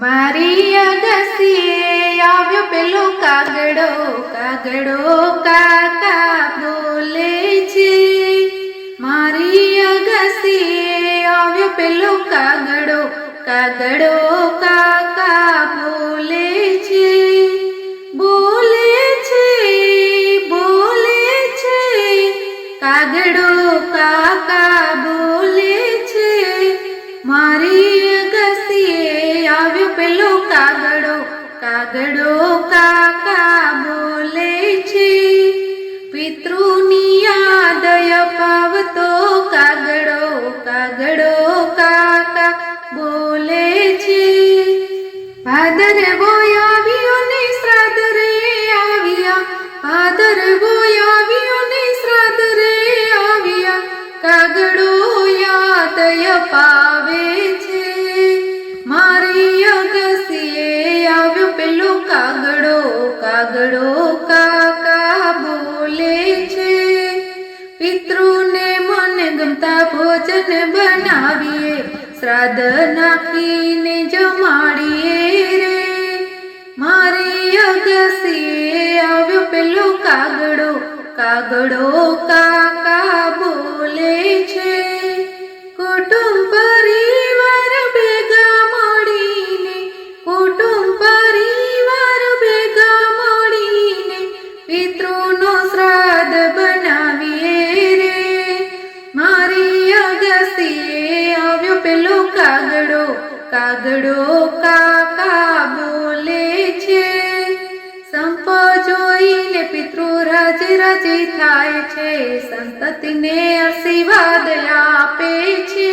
મારી અગસીએ આવ્યો પેલો કાગડો કાગડો કાકા બોલે છે. મારી અગસીએ આવ્યો પેલો કાગડો કાગડો કાકા બોલે છે. બોલે છે બોલે છે. કાગડો કાકા બોલે પેલો કાગડો કાગડો કાકા બોલે છે. પિતૃની યાદ અપાવતો કાગડો કાગડો કાકા બોલે છે. ભાદર આવ્યો ને શ્રાદ્ધ રે આવ્યા. ભાદર આવ્યો ને શ્રાદ્ધ રે આવ્યા. કાગડો યાદ અપાવે પેલો કાગડો કાગડો કાકા બોલે છે. પિતૃને મને ગમતા ભોજન બનાવીએ, શ્રાદ્ધ નાખીને જમાડીએ રે. મારી અગસીએ આવ્યો પેલો કાગડો કાગડો કાકા પિતૃનો શ્રાદ્ધ બનાવીએ રે. મારી અગસીએ આવ્યો પેલો કાગડો. કાગડો કાકા બોલે છે, સંપ જોઈને પિતૃ રાજ રાજી થાય છે. સંતતિને આશીર્વાદ આપે છે.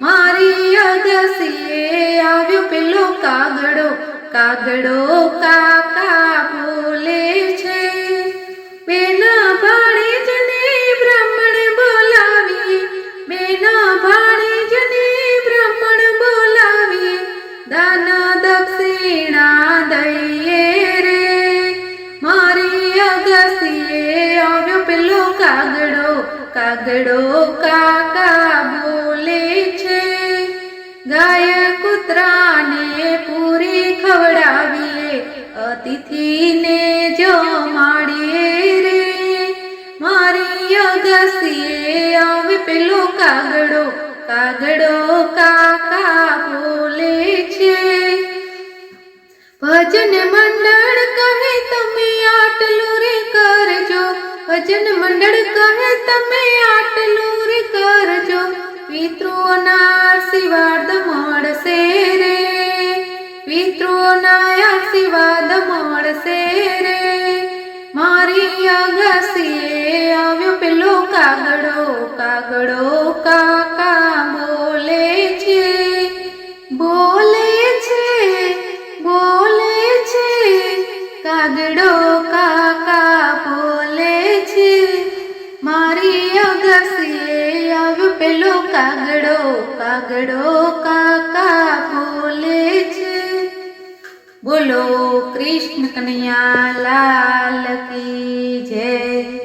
મારી અગસીએ આવ્યો પેલો કાગડો. કાગડો કાકા બોલે કાગડો કાગડો કાકા બોલે છે. ગાય કૂતરાને પૂરી ખવડાવીએ, અતિથિને જમાડીએ રે. મારી અગસીએ આવે પેલો કાગડો કાગડો કાકા બોલે છે. ભજન મંડળ ભજન મંડળ કહે, તમે આટલું રે કરજો, પિતૃઓના આશીર્વાદ મળશે રે. પિતૃઓના આશીર્વાદ મળશે રે. મારી અગસીએ આવ્યો પેલો કાગડો કાગડો કાકા બોલે છે બોલે છે બોલે છે, કાગડો કાગડો કાગડો કાકા બોલે છે. બોલો કૃષ્ણ કનૈયા લાલ કી જય.